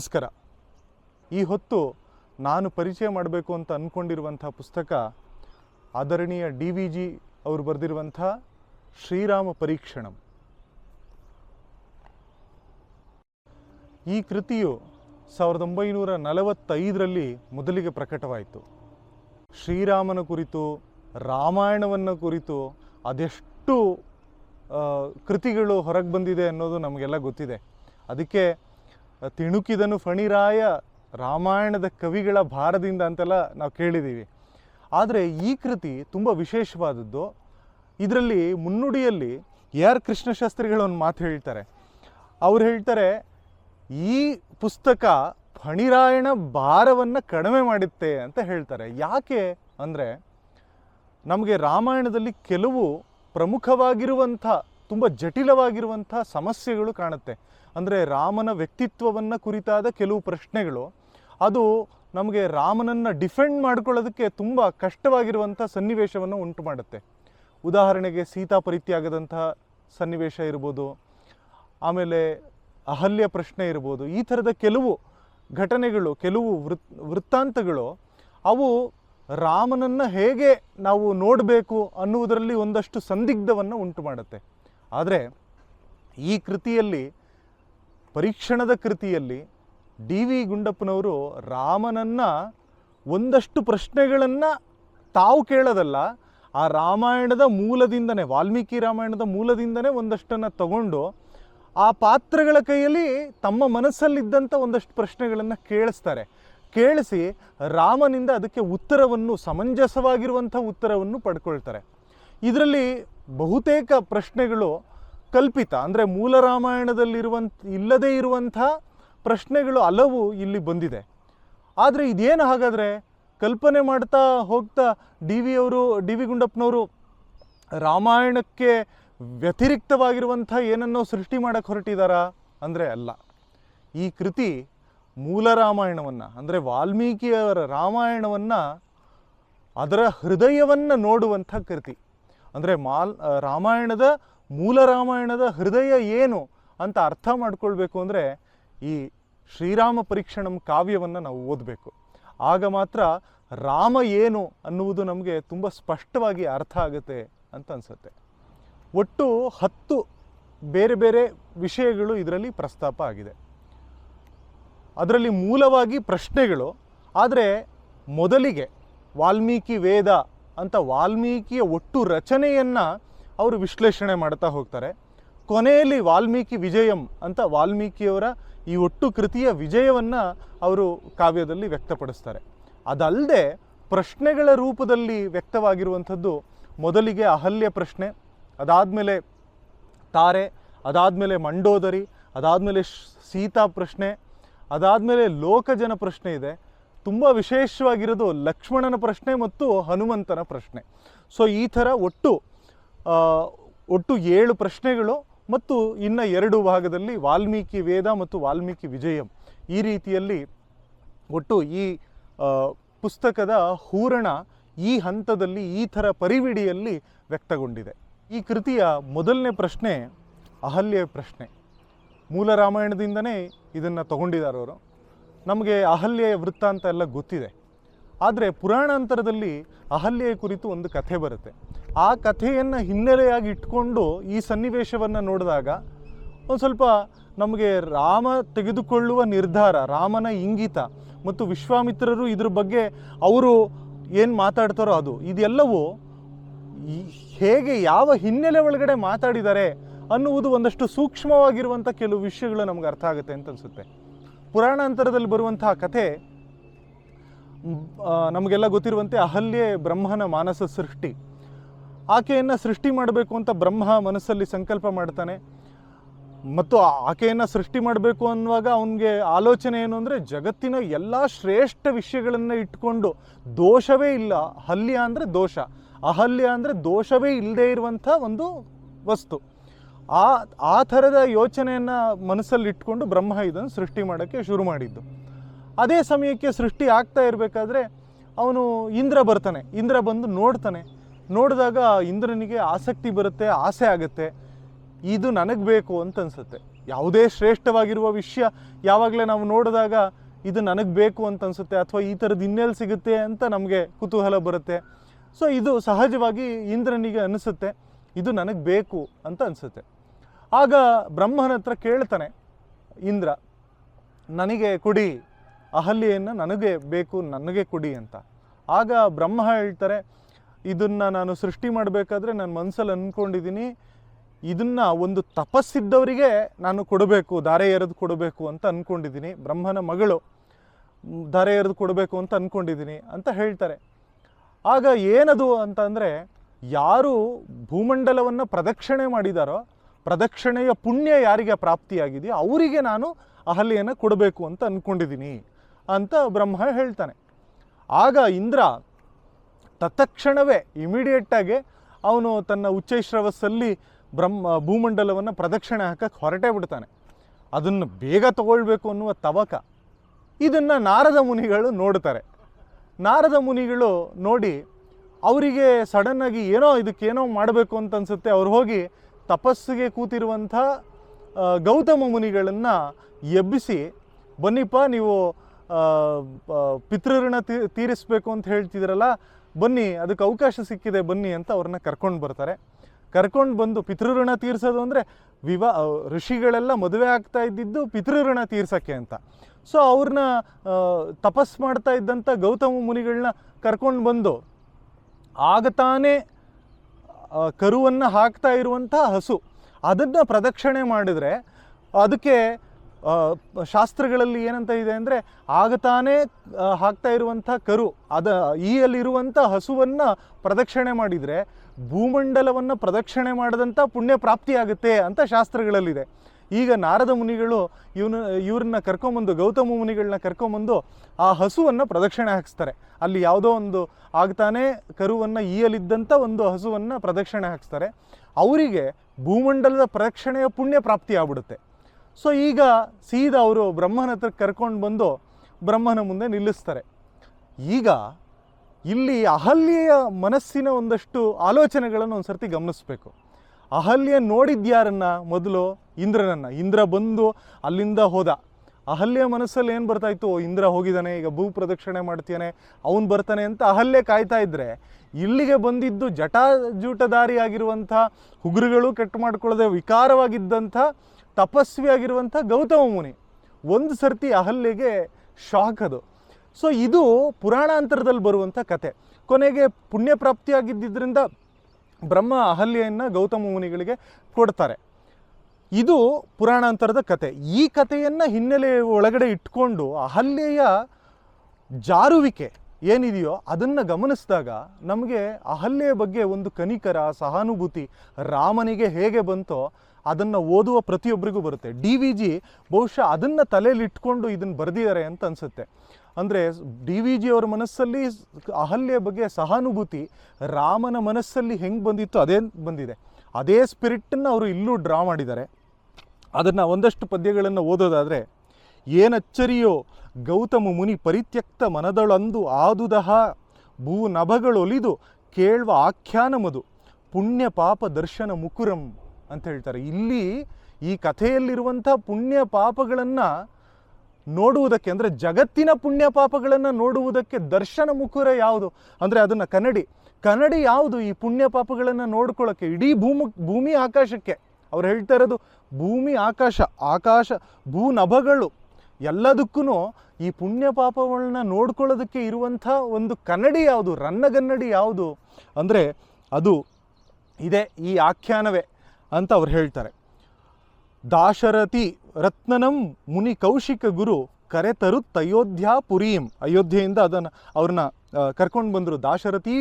ನಮಸ್ಕಾರ. ಈ ಹೊತ್ತು ನಾನು ಪರಿಚಯ ಮಾಡಬೇಕು ಅಂತ ಅಂದ್ಕೊಂಡಿರುವಂಥ ಪುಸ್ತಕ ಆದರಣೀಯ ಡಿ ವಿ ಜಿ ಅವರು ಬರೆದಿರುವಂಥ ಶ್ರೀರಾಮ ಪರೀಕ್ಷಣಂ. ಈ ಕೃತಿಯು ಸಾವಿರದ ಒಂಬೈನೂರ ನಲವತ್ತೈದರಲ್ಲಿ ಮೊದಲಿಗೆ ಪ್ರಕಟವಾಯಿತು. ಶ್ರೀರಾಮನ ಕುರಿತು, ರಾಮಾಯಣವನ್ನು ಕುರಿತು ಅದೆಷ್ಟು ಕೃತಿಗಳು ಹೊರಗೆ ಬಂದಿದೆ ಅನ್ನೋದು ನಮಗೆಲ್ಲ ಗೊತ್ತಿದೆ. ಅದಕ್ಕೆ ತಿಣುಕಿದನು ಫಣಿರಾಯ ರಾಮಾಯಣದ ಕವಿಗಳ ಭಾರದಿಂದ ಅಂತೆಲ್ಲ ನಾವು ಕೇಳಿದ್ದೀವಿ. ಆದರೆ ಈ ಕೃತಿ ತುಂಬ ವಿಶೇಷವಾದದ್ದು. ಇದರಲ್ಲಿ ಮುನ್ನುಡಿಯಲ್ಲಿ ಎ ಆರ್ ಕೃಷ್ಣಶಾಸ್ತ್ರಿಗಳು ಒಂದು ಮಾತು ಹೇಳ್ತಾರೆ. ಅವ್ರು ಹೇಳ್ತಾರೆ, ಈ ಪುಸ್ತಕ ಫಣಿರಾಯಣ ಭಾರವನ್ನು ಕಡಿಮೆ ಮಾಡುತ್ತೆ ಅಂತ ಹೇಳ್ತಾರೆ. ಯಾಕೆ ಅಂದರೆ ನಮಗೆ ರಾಮಾಯಣದಲ್ಲಿ ಕೆಲವು ಪ್ರಮುಖವಾಗಿರುವಂಥ, ತುಂಬ ಜಟಿಲವಾಗಿರುವಂಥ ಸಮಸ್ಯೆಗಳು ಕಾಣುತ್ತೆ. ಅಂದರೆ ರಾಮನ ವ್ಯಕ್ತಿತ್ವವನ್ನು ಕುರಿತಾದ ಕೆಲವು ಪ್ರಶ್ನೆಗಳು. ಅದು ನಮಗೆ ರಾಮನನ್ನು ಡಿಫೆಂಡ್ ಮಾಡ್ಕೊಳ್ಳೋದಕ್ಕೆ ತುಂಬ ಕಷ್ಟವಾಗಿರುವಂಥ ಸನ್ನಿವೇಶವನ್ನು ಉಂಟು ಮಾಡುತ್ತೆ. ಉದಾಹರಣೆಗೆ ಸೀತಾ ಪರಿತ್ಯಾಗದಂತಹ ಸನ್ನಿವೇಶ ಇರ್ಬೋದು, ಆಮೇಲೆ ಅಹಲ್ಯ ಪ್ರಶ್ನೆ ಇರ್ಬೋದು, ಈ ಥರದ ಕೆಲವು ಘಟನೆಗಳು, ಕೆಲವು ವೃತ್, ವೃತ್ತಾಂತಗಳು, ಅವು ರಾಮನನ್ನು ಹೇಗೆ ನಾವು ನೋಡಬೇಕು ಅನ್ನುವುದರಲ್ಲಿ ಒಂದಷ್ಟು ಸಂದಿಗ್ಧವನ್ನು ಉಂಟು ಮಾಡುತ್ತೆ. ಆದರೆ ಈ ಕೃತಿಯಲ್ಲಿ ಪರೀಕ್ಷಣದ ಕೃತಿಯಲ್ಲಿ ಡಿ ವಿ ಗುಂಡಪ್ಪನವರು ರಾಮನನ್ನು ಒಂದಷ್ಟು ಪ್ರಶ್ನೆಗಳನ್ನು ತಾವು ಕೇಳೋದಲ್ಲ, ಆ ರಾಮಾಯಣದ ಮೂಲದಿಂದನೇ, ವಾಲ್ಮೀಕಿ ರಾಮಾಯಣದ ಮೂಲದಿಂದನೇ ಒಂದಷ್ಟನ್ನು ತಗೊಂಡು ಆ ಪಾತ್ರಗಳ ಕೈಯಲ್ಲಿ ತಮ್ಮ ಮನಸ್ಸಲ್ಲಿದ್ದಂಥ ಒಂದಷ್ಟು ಪ್ರಶ್ನೆಗಳನ್ನು ಕೇಳಿಸ್ತಾರೆ. ಕೇಳಿಸಿ ರಾಮನಿಂದ ಅದಕ್ಕೆ ಉತ್ತರವನ್ನು, ಸಮಂಜಸವಾಗಿರುವಂಥ ಉತ್ತರವನ್ನು ಪಡ್ಕೊಳ್ತಾರೆ. ಇದರಲ್ಲಿ ಬಹುತೇಕ ಪ್ರಶ್ನೆಗಳು ಕಲ್ಪಿತ. ಅಂದರೆ ಮೂಲ ರಾಮಾಯಣದಲ್ಲಿರುವಂಥ ಇಲ್ಲದೇ ಇರುವಂಥ ಪ್ರಶ್ನೆಗಳು ಹಲವು ಇಲ್ಲಿ ಬಂದಿದೆ. ಆದರೆ ಇದೇನು ಹಾಗಾದರೆ? ಕಲ್ಪನೆ ಮಾಡ್ತಾ ಹೋಗ್ತಾ ಡಿ ವಿ ಅವರು ಡಿ ವಿ ಗುಂಡಪ್ಪನವರು ರಾಮಾಯಣಕ್ಕೆ ವ್ಯತಿರಿಕ್ತವಾಗಿರುವಂಥ ಏನನ್ನೋ ಸೃಷ್ಟಿ ಮಾಡಕ್ಕೆ ಹೊರಟಿದಾರಾ? ಅಂದರೆ ಅಲ್ಲ. ಈ ಕೃತಿ ಮೂಲ ರಾಮಾಯಣವನ್ನು ಅಂದರೆ ವಾಲ್ಮೀಕಿಯವರ ರಾಮಾಯಣವನ್ನು ಅದರ ಹೃದಯವನ್ನು ನೋಡುವಂಥ ಕೃತಿ. ಅಂದರೆ ಮಾಲ್, ರಾಮಾಯಣದ ಮೂಲ ರಾಮಾಯಣದ ಹೃದಯ ಏನು ಅಂತ ಅರ್ಥ ಮಾಡ್ಕೊಳ್ಬೇಕು ಅಂದರೆ ಈ ಶ್ರೀರಾಮ ಪರೀಕ್ಷಣಂ ಕಾವ್ಯವನ್ನು ನಾವು ಓದಬೇಕು. ಆಗ ಮಾತ್ರ ರಾಮ ಏನು ಅನ್ನುವುದು ನಮಗೆ ತುಂಬ ಸ್ಪಷ್ಟವಾಗಿ ಅರ್ಥ ಆಗುತ್ತೆ ಅಂತ ಅನಿಸುತ್ತೆ. ಒಟ್ಟು ಹತ್ತು ಬೇರೆ ಬೇರೆ ವಿಷಯಗಳು ಇದರಲ್ಲಿ ಪ್ರಸ್ತಾಪ ಆಗಿದೆ. ಅದರಲ್ಲಿ ಮೂಲವಾಗಿ ಪ್ರಶ್ನೆಗಳು, ಆದರೆ ಮೊದಲಿಗೆ ವಾಲ್ಮೀಕಿ ವೇದ ಅಂತ ವಾಲ್ಮೀಕಿಯ ಒಟ್ಟು ರಚನೆಯನ್ನು ಅವರು ವಿಶ್ಲೇಷಣೆ ಮಾಡ್ತಾ ಹೋಗ್ತಾರೆ. ಕೊನೆಯಲ್ಲಿ ವಾಲ್ಮೀಕಿ ವಿಜಯಂ ಅಂತ ವಾಲ್ಮೀಕಿಯವರ ಈ ಒಟ್ಟು ಕೃತಿಯ ವಿಜಯವನ್ನು ಅವರು ಕಾವ್ಯದಲ್ಲಿ ವ್ಯಕ್ತಪಡಿಸ್ತಾರೆ. ಅದಲ್ಲದೆ ಪ್ರಶ್ನೆಗಳ ರೂಪದಲ್ಲಿ ವ್ಯಕ್ತವಾಗಿರುವಂಥದ್ದು ಮೊದಲಿಗೆ ಅಹಲ್ಯ ಪ್ರಶ್ನೆ, ಅದಾದಮೇಲೆ ತಾರೆ, ಅದಾದಮೇಲೆ ಮಂಡೋದರಿ, ಅದಾದಮೇಲೆ ಸೀತಾ ಪ್ರಶ್ನೆ, ಅದಾದಮೇಲೆ ಲೋಕಜನ ಪ್ರಶ್ನೆ ಇದೆ. ತುಂಬ ವಿಶೇಷವಾಗಿರೋದು ಲಕ್ಷ್ಮಣನ ಪ್ರಶ್ನೆ ಮತ್ತು ಹನುಮಂತನ ಪ್ರಶ್ನೆ. ಸೊ ಈ ಥರ ಒಟ್ಟು ಒಟ್ಟು ಏಳು ಪ್ರಶ್ನೆಗಳು ಮತ್ತು ಇನ್ನು ಎರಡು ಭಾಗದಲ್ಲಿ ವಾಲ್ಮೀಕಿ ವೇದ ಮತ್ತು ವಾಲ್ಮೀಕಿ ವಿಜಯಂ. ಈ ರೀತಿಯಲ್ಲಿ ಒಟ್ಟು ಈ ಪುಸ್ತಕದ ಹೂರಣ ಈ ಹಂತದಲ್ಲಿ ಈ ಥರ ಪರಿವಿಡಿಯಲ್ಲಿ ವ್ಯಕ್ತಗೊಂಡಿದೆ. ಈ ಕೃತಿಯ ಮೊದಲನೇ ಪ್ರಶ್ನೆ ಅಹಲ್ಯ ಪ್ರಶ್ನೆ. ಮೂಲ ರಾಮಾಯಣದಿಂದನೇ ಇದನ್ನು ತಗೊಂಡಿದ್ದಾರೆ ಅವರು. ನಮಗೆ ಅಹಲ್ಯೆಯ ವೃತ್ತಾಂತ ಎಲ್ಲ ಗೊತ್ತಿದೆ. ಆದರೆ ಪುರಾಣಾಂತರದಲ್ಲಿ ಅಹಲ್ಯ ಕುರಿತು ಒಂದು ಕಥೆ ಬರುತ್ತೆ. ಆ ಕಥೆಯನ್ನು ಹಿನ್ನೆಲೆಯಾಗಿ ಇಟ್ಕೊಂಡು ಈ ಸನ್ನಿವೇಶವನ್ನು ನೋಡಿದಾಗ ಒಂದು ಸ್ವಲ್ಪ ನಮಗೆ ರಾಮ ತೆಗೆದುಕೊಳ್ಳುವ ನಿರ್ಧಾರ, ರಾಮನ ಇಂಗಿತ ಮತ್ತು ವಿಶ್ವಾಮಿತ್ರರು ಇದ್ರ ಬಗ್ಗೆ ಅವರು ಏನು ಮಾತಾಡ್ತಾರೋ ಅದು. ಇದೆಲ್ಲವೂ ಹೇಗೆ ಯಾವ ಹಿನ್ನೆಲೆ ಒಳಗಡೆ ಮಾತಾಡಿದ್ದಾರೆ ಅನ್ನುವುದು ಒಂದಷ್ಟು ಸೂಕ್ಷ್ಮವಾಗಿರುವಂಥ ಕೆಲವು ವಿಷಯಗಳು ನಮ್ಗೆ ಅರ್ಥ ಆಗುತ್ತೆ ಅಂತ ಅನಿಸುತ್ತೆ. ಪುರಾಣಾಂತರದಲ್ಲಿ ಬರುವಂತಹ ಕಥೆ ನಮಗೆಲ್ಲ ಗೊತ್ತಿರುವಂತೆ ಅಹಲ್ಯೆ ಬ್ರಹ್ಮನ ಮಾನಸ ಸೃಷ್ಟಿ. ಆಕೆಯನ್ನು ಸೃಷ್ಟಿ ಮಾಡಬೇಕು ಅಂತ ಬ್ರಹ್ಮ ಮನಸ್ಸಲ್ಲಿ ಸಂಕಲ್ಪ ಮಾಡ್ತಾನೆ. ಮತ್ತು ಆಕೆಯನ್ನು ಸೃಷ್ಟಿ ಮಾಡಬೇಕು ಅನ್ನುವಾಗ ಅವನಿಗೆ ಆಲೋಚನೆ ಏನು ಅಂದರೆ ಜಗತ್ತಿನ ಎಲ್ಲ ಶ್ರೇಷ್ಠ ವಿಷಯಗಳನ್ನು ಇಟ್ಕೊಂಡು ದೋಷವೇ ಇಲ್ಲ. ಹಲ್ಯ ಅಂದರೆ ದೋಷ. ಅಹಲ್ಯ ಅಂದರೆ ದೋಷವೇ ಇಲ್ಲದೆ ಇರುವಂಥ ಒಂದು ವಸ್ತು. ಆ ಆ ಥರದ ಯೋಚನೆಯನ್ನು ಮನಸ್ಸಲ್ಲಿ ಇಟ್ಕೊಂಡು ಬ್ರಹ್ಮ ಇದನ್ನು ಸೃಷ್ಟಿ ಮಾಡೋಕ್ಕೆ ಶುರು ಮಾಡಿದ್ದು. ಅದೇ ಸಮಯಕ್ಕೆ ಸೃಷ್ಟಿ ಆಗ್ತಾ ಇರಬೇಕಾದ್ರೆ ಅವನು ಇಂದ್ರ ಬರ್ತಾನೆ. ಇಂದ್ರ ಬಂದು ನೋಡ್ತಾನೆ. ನೋಡಿದಾಗ ಇಂದ್ರನಿಗೆ ಆಸಕ್ತಿ ಬರುತ್ತೆ, ಆಸೆ ಆಗುತ್ತೆ. ಇದು ನನಗೆ ಬೇಕು ಅಂತ ಅನ್ಸುತ್ತೆ. ಯಾವುದೇ ಶ್ರೇಷ್ಠವಾಗಿರುವ ವಿಷಯ ಯಾವಾಗಲೇ ನಾವು ನೋಡಿದಾಗ ಇದು ನನಗೆ ಬೇಕು ಅಂತ ಅನಿಸುತ್ತೆ, ಅಥವಾ ಈ ಥರದ್ದು ಇನ್ನೆಲ್ಲಿ ಸಿಗುತ್ತೆ ಅಂತ ನಮಗೆ ಕುತೂಹಲ ಬರುತ್ತೆ. ಸೊ ಇದು ಸಹಜವಾಗಿ ಇಂದ್ರನಿಗೆ ಅನಿಸುತ್ತೆ, ಇದು ನನಗೆ ಬೇಕು ಅಂತ ಅನಿಸುತ್ತೆ. ಆಗ ಬ್ರಹ್ಮನ ಹತ್ರ ಕೇಳ್ತಾನೆ, ಇಂದ್ರ, ನನಗೆ ಕೊಡಿ, ಅಹಲ್ಯೆಯನ್ನು ನನಗೆ ಬೇಕು, ನನಗೆ ಕೊಡಿ ಅಂತ. ಆಗ ಬ್ರಹ್ಮ ಹೇಳ್ತಾರೆ ಇದನ್ನು ನಾನು ಸೃಷ್ಟಿ ಮಾಡಬೇಕಾದ್ರೆ ನನ್ನ ಮನಸ್ಸಲ್ಲಿ ಅಂದ್ಕೊಂಡಿದ್ದೀನಿ ಇದನ್ನು ಒಂದು ತಪಸ್ಸಿದ್ದವರಿಗೆ ನಾನು ಕೊಡಬೇಕು, ದಾರೆ ಎರೆದು ಕೊಡಬೇಕು ಅಂತ ಅಂದ್ಕೊಂಡಿದ್ದೀನಿ ಬ್ರಹ್ಮನ ಮಗಳು ದಾರೆ ಎರೆದು ಕೊಡಬೇಕು ಅಂತ ಅಂದ್ಕೊಂಡಿದ್ದೀನಿ ಅಂತ ಹೇಳ್ತಾರೆ. ಆಗ ಏನದು ಅಂತ ಅಂದರೆ ಯಾರು ಭೂಮಂಡಲವನ್ನು ಪ್ರದಕ್ಷಿಣೆ ಮಾಡಿದಾರೋ, ಪ್ರದಕ್ಷಿಣೆಯ ಪುಣ್ಯ ಯಾರಿಗೆ ಪ್ರಾಪ್ತಿಯಾಗಿದೆಯೋ ಅವರಿಗೆ ನಾನು ಅಹಲ್ಯನ್ನು ಕೊಡಬೇಕು ಅಂತ ಅಂದ್ಕೊಂಡಿದ್ದೀನಿ ಅಂತ ಬ್ರಹ್ಮ ಹೇಳ್ತಾನೆ. ಆಗ ಇಂದ್ರ ತತ್ಕ್ಷಣವೇ ಇಮಿಡಿಯೇಟಾಗಿ ಅವನು ತನ್ನ ಉಚ್ಚೈಶ್ರವಸ್ಸಲ್ಲಿ ಬ್ರಹ್ಮ, ಭೂಮಂಡಲವನ್ನು ಪ್ರದಕ್ಷಿಣೆ ಹಾಕಕ್ಕೆ ಹೊರಟೇ ಬಿಡ್ತಾನೆ. ಅದನ್ನು ಬೇಗ ತಗೊಳ್ಬೇಕು ಅನ್ನುವ ತವಕ. ಇದನ್ನು ನಾರದ ಮುನಿಗಳು ನೋಡ್ತಾರೆ. ನಾರದ ಮುನಿಗಳು ನೋಡಿ ಅವರಿಗೆ ಸಡನ್ನಾಗಿ ಏನೋ ಇದಕ್ಕೇನೋ ಮಾಡಬೇಕು ಅಂತ ಅನಿಸುತ್ತೆ. ಅವ್ರು ಹೋಗಿ ತಪಸ್ಸಿಗೆ ಕೂತಿರುವಂಥ ಗೌತಮ ಮುನಿಗಳನ್ನು ಎಬ್ಬಿಸಿ, ಬನ್ನಿಪ್ಪ ನೀವು ಪಿತೃಋಣ ತೀರಿಸಬೇಕು ಅಂತ ಹೇಳ್ತಿದ್ರಲ್ಲ ಬನ್ನಿ, ಅದಕ್ಕೆ ಅವಕಾಶ ಸಿಕ್ಕಿದೆ, ಬನ್ನಿ ಅಂತ ಅವ್ರನ್ನ ಕರ್ಕೊಂಡು ಬರ್ತಾರೆ. ಕರ್ಕೊಂಡು ಬಂದು ಪಿತೃಋಣ ತೀರಿಸೋದು ಅಂದರೆ ವಿವಾ ಋಷಿಗಳೆಲ್ಲ ಮದುವೆ ಆಗ್ತಾ ಇದ್ದಿದ್ದು ಪಿತೃಋಣ ತೀರ್ಸೋಕ್ಕೆ ಅಂತ. ಸೊ ಅವ್ರನ್ನ ತಪಸ್ ಮಾಡ್ತಾ ಇದ್ದಂಥ ಗೌತಮ ಮುನಿಗಳನ್ನ ಕರ್ಕೊಂಡು ಬಂದು ಆಗ ತಾನೇ ಕರುವನ್ನು ಹಾಕ್ತಾ ಇರುವಂಥ ಹಸು. ಅದನ್ನು ಪ್ರದಕ್ಷಿಣೆ ಮಾಡಿದರೆ, ಅದಕ್ಕೆ ಶಾಸ್ತ್ರಗಳಲ್ಲಿ ಏನಂತ ಇದೆ ಅಂದರೆ ಆಗ ತಾನೇ ಹಾಕ್ತಾ ಇರುವಂಥ ಕರು, ಅದ, ಈಯಲ್ಲಿರುವಂಥ ಹಸುವನ್ನು ಪ್ರದಕ್ಷಿಣೆ ಮಾಡಿದರೆ ಭೂಮಂಡಲವನ್ನು ಪ್ರದಕ್ಷಿಣೆ ಮಾಡಿದಂಥ ಪುಣ್ಯ ಪ್ರಾಪ್ತಿಯಾಗುತ್ತೆ ಅಂತ ಶಾಸ್ತ್ರಗಳಲ್ಲಿದೆ. ಈಗ ನಾರದ ಮುನಿಗಳು ಇವನು, ಇವ್ರನ್ನ ಕರ್ಕೊಂಬಂದು, ಗೌತಮ ಮುನಿಗಳನ್ನ ಕರ್ಕೊಂಬಂದು ಆ ಹಸುವನ್ನು ಪ್ರದಕ್ಷಿಣೆ ಹಾಕಿಸ್ತಾರೆ. ಅಲ್ಲಿ ಯಾವುದೋ ಒಂದು ಆಗ್ತಾನೆ ಕರುವನ್ನು ಈಯಲಿದ್ದಂಥ ಒಂದು ಹಸುವನ್ನು ಪ್ರದಕ್ಷಿಣೆ ಹಾಕಿಸ್ತಾರೆ. ಅವರಿಗೆ ಭೂಮಂಡಲದ ಪ್ರದಕ್ಷಿಣೆಯ ಪುಣ್ಯ ಪ್ರಾಪ್ತಿ ಆಗ್ಬಿಡುತ್ತೆ. ಸೊ ಈಗ ಸೀದಾ ಅವರು ಬ್ರಹ್ಮನ ಹತ್ರ ಕರ್ಕೊಂಡು ಬಂದು ಬ್ರಹ್ಮನ ಮುಂದೆ ನಿಲ್ಲಿಸ್ತಾರೆ. ಈಗ ಇಲ್ಲಿ ಅಹಲ್ಯೆಯ ಮನಸ್ಸಿನ ಒಂದಷ್ಟು ಆಲೋಚನೆಗಳನ್ನು ಒಂದು ಸರ್ತಿ ಗಮನಿಸಬೇಕು. ಅಹಲ್ಯ ನೋಡಿದ್ಯಾರನ್ನ ಮೊದಲು? ಇಂದ್ರನನ್ನ. ಇಂದ್ರ ಬಂದು ಅಲ್ಲಿಂದ ಹೋದ. ಅಹಲ್ಯ ಮನಸ್ಸಲ್ಲಿ ಏನು ಬರ್ತಾ ಇತ್ತು? ಇಂದ್ರ ಹೋಗಿದ್ದಾನೆ, ಈಗ ಭೂ ಪ್ರದಕ್ಷಿಣೆ ಮಾಡ್ತಾನೆ ಅವನು ಬರ್ತಾನೆ ಅಂತ ಅಹಲ್ಯ ಕಾಯ್ತಾ ಇದ್ದರೆ ಇಲ್ಲಿಗೆ ಬಂದಿದ್ದು ಜಟಾಜೂಟದಾರಿಯಾಗಿರುವಂಥ ಉಗುರುಗಳು ಕೆಟ್ಟು ಮಾಡಿಕೊಳ್ಳದೆ ವಿಕಾರವಾಗಿದ್ದಂಥ ತಪಸ್ವಿಯಾಗಿರುವಂಥ ಗೌತಮ ಮುನಿ. ಒಂದು ಸರ್ತಿ ಅಹಲ್ಯೆಗೆ ಶಾಕ್ ಅದು. ಸೊ ಇದು ಪುರಾಣಾಂತರದಲ್ಲಿ ಬರುವಂಥ ಕತೆ. ಕೊನೆಗೆ ಪುಣ್ಯ ಪ್ರಾಪ್ತಿಯಾಗಿದ್ದರಿಂದ ಬ್ರಹ್ಮ ಅಹಲ್ಯೆಯನ್ನು ಗೌತಮ ಮುನಿಗಳಿಗೆ ಕೊಡ್ತಾರೆ. ಇದು ಪುರಾಣಾಂತರದ ಕತೆ. ಈ ಕಥೆಯನ್ನು ಹಿನ್ನೆಲೆ ಒಳಗಡೆ ಇಟ್ಕೊಂಡು ಅಹಲ್ಯೆಯ ಜಾರುವಿಕೆ ಏನಿದೆಯೋ ಅದನ್ನು ಗಮನಿಸಿದಾಗ ನಮಗೆ ಅಹಲ್ಯೆಯ ಬಗ್ಗೆ ಒಂದು ಕನಿಕರ, ಸಹಾನುಭೂತಿ ರಾಮನಿಗೆ ಹೇಗೆ ಬಂತೋ ಅದನ್ನು ಓದುವ ಪ್ರತಿಯೊಬ್ಬರಿಗೂ ಬರುತ್ತೆ. ಡಿ ವಿ ಜಿ ಬಹುಶಃ ಅದನ್ನು ತಲೆಯಲ್ಲಿ ಇಟ್ಕೊಂಡು ಇದನ್ನು ಬರೆದಿದ್ದಾರೆ ಅಂತ ಅನಿಸುತ್ತೆ. ಅಂದರೆ ಡಿ ವಿ ಜಿ ಅವರ ಮನಸ್ಸಲ್ಲಿ ಅಹಲ್ಯ ಬಗ್ಗೆ ಸಹಾನುಭೂತಿ ರಾಮನ ಮನಸ್ಸಲ್ಲಿ ಹೆಂಗೆ ಬಂದಿತ್ತು ಅದೇ ಬಂದಿದೆ. ಅದೇ ಸ್ಪಿರಿಟನ್ನು ಅವರು ಇಲ್ಲೂ ಡ್ರಾ ಮಾಡಿದ್ದಾರೆ. ಅದನ್ನು ಒಂದಷ್ಟು ಪದ್ಯಗಳನ್ನು ಓದೋದಾದರೆ ಏನಚ್ಚರಿಯೋ ಗೌತಮ ಮುನಿ ಪರಿತ್ಯಕ್ತ ಮನದೊಳಂದು ಆದುದಹ, ಭೂ ನಭಗಳೊಲಿದು ಕೇಳುವ ಆಖ್ಯಾನ ಮದು ಪುಣ್ಯ ಪಾಪ ದರ್ಶನ ಮುಕುರಂ. ಅಂತ ಹೇಳ್ತಾರೆ. ಇಲ್ಲಿ ಈ ಕಥೆಯಲ್ಲಿರುವಂಥ ಪುಣ್ಯ ಪಾಪಗಳನ್ನು ನೋಡುವುದಕ್ಕೆ ಅಂದರೆ ಜಗತ್ತಿನ ಪುಣ್ಯ ಪಾಪಗಳನ್ನು ನೋಡುವುದಕ್ಕೆ ದರ್ಶನ ಮುಖುರ ಯಾವುದು? ಅಂದರೆ ಅದನ್ನು ಕನ್ನಡಿ. ಕನ್ನಡಿ ಯಾವುದು ಈ ಪುಣ್ಯ ಪಾಪಗಳನ್ನು ನೋಡ್ಕೊಳ್ಳೋಕ್ಕೆ ಇಡೀ ಭೂಮಿ ಭೂಮಿ ಆಕಾಶಕ್ಕೆ. ಅವ್ರು ಹೇಳ್ತಾ ಇರೋದು ಭೂಮಿ, ಆಕಾಶ ಆಕಾಶ ಭೂ ನಭಗಳು ಎಲ್ಲದಕ್ಕೂ ಈ ಪುಣ್ಯ ಪಾಪಗಳನ್ನ ನೋಡ್ಕೊಳ್ಳೋದಕ್ಕೆ ಇರುವಂಥ ಒಂದು ಕನ್ನಡಿ ಯಾವುದು? ರನ್ನಗನ್ನಡಿ ಯಾವುದು? ಅಂದರೆ ಅದು ಇದೆ ಈ ಆಖ್ಯಾನವೇ. ಅಂತ ಅವ್ರು ಹೇಳ್ತಾರೆ. ದಾಶರಥಿ ರತ್ನನಂ ಮುನಿ ಕೌಶಿಕ ಗುರು ಕರೆತರುತ್ ಅಯೋಧ್ಯ ಪುರೀಂ. ಅಯೋಧ್ಯೆಯಿಂದ ಅದನ್ನು ಅವ್ರನ್ನ ಕರ್ಕೊಂಡು ಬಂದರು ದಾಶರಥಿ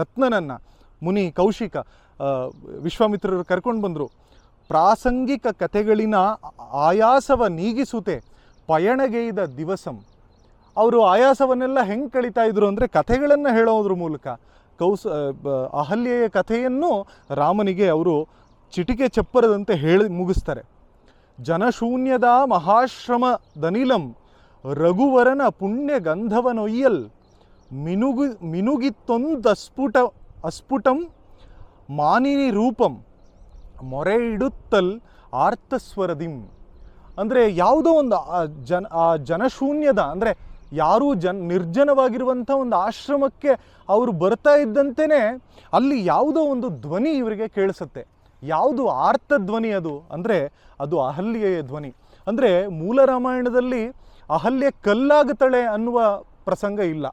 ರತ್ನನನ್ನು, ಮುನಿ ಕೌಶಿಕ ವಿಶ್ವಾಮಿತ್ರರು ಕರ್ಕೊಂಡು ಬಂದರು. ಪ್ರಾಸಂಗಿಕ ಕಥೆಗಳಿನ ಆಯಾಸವ ನೀಗಿಸುತ್ತೆ ಪಯಣಗೈದ ದಿವಸಂ. ಅವರು ಆಯಾಸವನ್ನೆಲ್ಲ ಹೆಂಗೆ ಕಳೀತಾ ಇದ್ರು ಅಂದರೆ ಕಥೆಗಳನ್ನು ಹೇಳೋದ್ರ ಮೂಲಕ. ಕೌಸ ಅಹಲ್ಯೆಯ ಕಥೆಯನ್ನು ರಾಮನಿಗೆ ಅವರು ಚಿಟಿಕೆ ಚಪ್ಪರದಂತೆ ಹೇಳಿ ಮುಗಿಸ್ತಾರೆ. ಜನಶೂನ್ಯದ ಮಹಾಶ್ರಮ ದನಿಲಂ, ರಘುವರನ ಪುಣ್ಯ ಗಂಧವನೊಯ್ಯಲ್, ಮಿನುಗು, ಮಿನುಗಿತ್ತೊಂದು ಅಸ್ಫುಟ, ಅಸ್ಫುಟಂ ಮಾನಿನಿ ರೂಪಂ ಮೊರೆ ಇಡುತ್ತಲ್ ಆರ್ತಸ್ವರದಿಂ. ಅಂದರೆ ಯಾವುದೋ ಒಂದು ಜನ, ಆ ಜನಶೂನ್ಯದ, ಅಂದರೆ ಯಾರೂ ಜನ್, ನಿರ್ಜನವಾಗಿರುವಂಥ ಒಂದು ಆಶ್ರಮಕ್ಕೆ ಅವರು ಬರ್ತಾ ಇದ್ದಂತೆಯೇ ಅಲ್ಲಿ ಯಾವುದೋ ಒಂದು ಧ್ವನಿ ಇವರಿಗೆ ಕೇಳಿಸುತ್ತೆ. ಯಾವುದು ಆರ್ತ ಧ್ವನಿ ಅದು? ಅಂದರೆ ಅದು ಅಹಲ್ಯೆಯ ಧ್ವನಿ. ಅಂದರೆ ಮೂಲ ರಾಮಾಯಣದಲ್ಲಿ ಅಹಲ್ಯೆ ಕಲ್ಲಾಗುತ್ತಳೆ ಅನ್ನುವ ಪ್ರಸಂಗ ಇಲ್ಲ.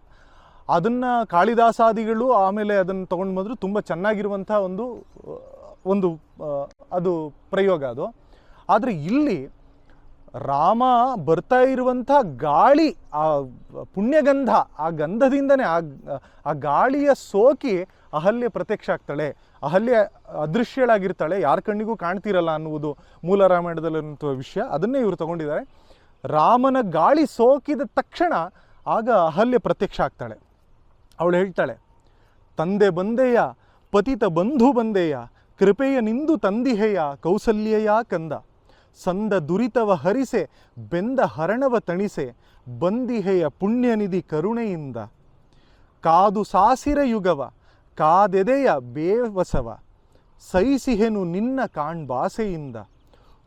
ಅದನ್ನು ಕಾಳಿದಾಸಾದಿಗಳು ಆಮೇಲೆ ಅದನ್ನು ತೊಗೊಂಡು ಬಂದರು ತುಂಬ ಚೆನ್ನಾಗಿರುವಂಥ ಒಂದು ಒಂದು ಅದು ಪ್ರಯೋಗ ಅದು. ಆದರೆ ಇಲ್ಲಿ ರಾಮ ಬರ್ತಾ ಇರುವಂಥ ಗಾಳಿ, ಆ ಪುಣ್ಯಗಂಧ, ಆ ಗಂಧದಿಂದನೇ ಆ ಆ ಗಾಳಿಯ ಸೋಕಿ ಅಹಲ್ಯ ಪ್ರತ್ಯಕ್ಷ ಆಗ್ತಾಳೆ. ಅಹಲ್ಯ ಅದೃಶ್ಯಳಾಗಿರ್ತಾಳೆ, ಯಾರ ಕಣ್ಣಿಗೂ ಕಾಣ್ತಿರಲ್ಲ ಅನ್ನುವುದು ಮೂಲ ರಾಮಾಯಣದಲ್ಲಿರುವಂಥ ವಿಷಯ, ಅದನ್ನೇ ಇವರು ತಗೊಂಡಿದ್ದಾರೆ. ರಾಮನ ಗಾಳಿ ಸೋಕಿದ ತಕ್ಷಣ ಆಗ ಅಹಲ್ಯ ಪ್ರತ್ಯಕ್ಷ ಆಗ್ತಾಳೆ. ಅವಳು ಹೇಳ್ತಾಳೆ, ತಂದೆ ಬಂದೆಯ, ಪತಿತ ಬಂಧು ಬಂದೆಯ, ಕೃಪೆಯ ನಿಂದು ತಂದಿಹೆಯ ಕೌಸಲ್ಯಯ ಕಂದ? ಸಂದ ದುರಿತವ ಹರಿಸೆ, ಬೆಂದ ಹರಣವ ತಣಿಸೆ, ಬಂದಿಹೆಯ ಪುಣ್ಯನಿಧಿ ಕರುಣೆಯಿಂದ. ಕಾದು ಸಾಸಿರ ಯುಗವ ಕಾದೆದೆಯ ಬೇವಸವ ಸಹಿಸಿಹೆನು ನಿನ್ನ ಕಾಣ್ಬಾಸೆಯಿಂದ.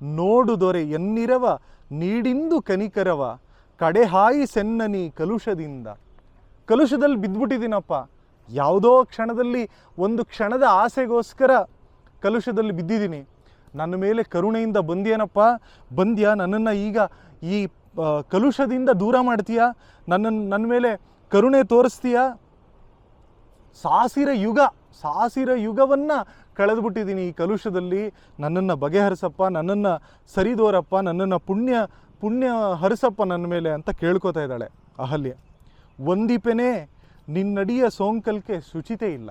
ನೋಡು ದೊರೆ ಎನ್ನಿರವ, ನೀಡಿಂದು ಕನಿಕರವ, ಕಡೆಹಾಯಿ ಸೆನ್ನನಿ ಕಲುಷದಿಂದ. ಕಲುಷದಲ್ಲಿ ಬಿದ್ದುಬಿಟ್ಟಿದ್ದೀನಪ್ಪ. ಯಾವುದೋ ಕ್ಷಣದಲ್ಲಿ, ಒಂದು ಕ್ಷಣದ ಆಸೆಗೋಸ್ಕರ ಕಲುಷದಲ್ಲಿ ಬಿದ್ದಿದ್ದೀನಿ. ನನ್ನ ಮೇಲೆ ಕರುಣೆಯಿಂದ ಬಂದ್ಯಾನಪ್ಪ? ಬಂದ್ಯಾ? ನನ್ನನ್ನು ಈಗ ಈ ಕಲುಷದಿಂದ ದೂರ ಮಾಡ್ತೀಯಾ? ನನ್ನನ್ನು ನನ್ನ ಮೇಲೆ ಕರುಣೆ ತೋರಿಸ್ತೀಯಾ? ಸಾಸಿರ ಯುಗ, ಸಾಸಿರ ಯುಗವನ್ನು ಕಳೆದುಬಿಟ್ಟಿದ್ದೀನಿ ಈ ಕಲುಷದಲ್ಲಿ. ನನ್ನನ್ನು ಬಗೆಹರಿಸಪ್ಪ, ನನ್ನನ್ನು ಸರಿದೋರಪ್ಪ, ನನ್ನನ್ನು ಪುಣ್ಯ ಪುಣ್ಯ ಹರಿಸಪ್ಪ ನನ್ನ ಮೇಲೆ ಅಂತ ಕೇಳ್ಕೊತಾ ಇದ್ದಾಳೆ ಅಹಲ್ಯ. ಒಂದಿಪೆನೇ ನಿನ್ನಡಿಯ ಸೋಂಕಲ್ಕೆ ಶುಚಿತೆ ಇಲ್ಲ.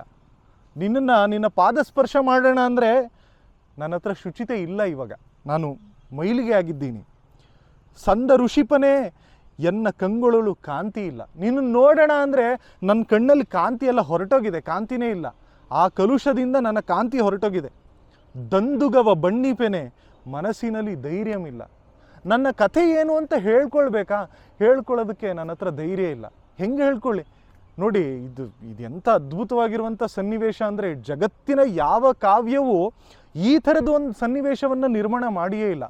ನಿನ್ನನ್ನು ನಿನ್ನ ಪಾದಸ್ಪರ್ಶ ಮಾಡೋಣ ಅಂದರೆ ನನ್ನ ಹತ್ರ ಶುಚಿತೆ ಇಲ್ಲ ಇವಾಗ. ನಾನು ಮೈಲಿಗೆ ಆಗಿದ್ದೀನಿ. ಸಂದ ಋಷಿಪನೇ ಎನ್ನ ಕಂಗೊಳಲು ಕಾಂತಿ ಇಲ್ಲ. ನೀನು ನೋಡೋಣ ಅಂದರೆ ನನ್ನ ಕಣ್ಣಲ್ಲಿ ಕಾಂತಿ ಎಲ್ಲ ಹೊರಟೋಗಿದೆ, ಕಾಂತಿನೇ ಇಲ್ಲ. ಆ ಕಲುಷದಿಂದ ನನ್ನ ಕಾಂತಿ ಹೊರಟೋಗಿದೆ. ದಂದುಗವ ಬಣ್ಣಿಪೆನೆ ಮನಸ್ಸಿನಲ್ಲಿ ಧೈರ್ಯಮಿಲ್ಲ ನನ್ನ ಕಥೆ ಏನು ಅಂತ ಹೇಳ್ಕೊಳ್ಬೇಕಾ? ಹೇಳ್ಕೊಳ್ಳೋದಕ್ಕೆ ನನ್ನ ಹತ್ರ ಧೈರ್ಯ ಇಲ್ಲ. ಹೆಂಗೆ ಹೇಳ್ಕೊಳ್ಳಿ? ನೋಡಿ, ಇದು ಇದು ಎಂಥ ಅದ್ಭುತವಾಗಿರುವಂಥ ಸನ್ನಿವೇಶ ಅಂದರೆ ಜಗತ್ತಿನ ಯಾವ ಕಾವ್ಯವೂ ಈ ಥರದ ಒಂದು ಸನ್ನಿವೇಶವನ್ನು ನಿರ್ಮಾಣ ಮಾಡಿಯೇ ಇಲ್ಲ.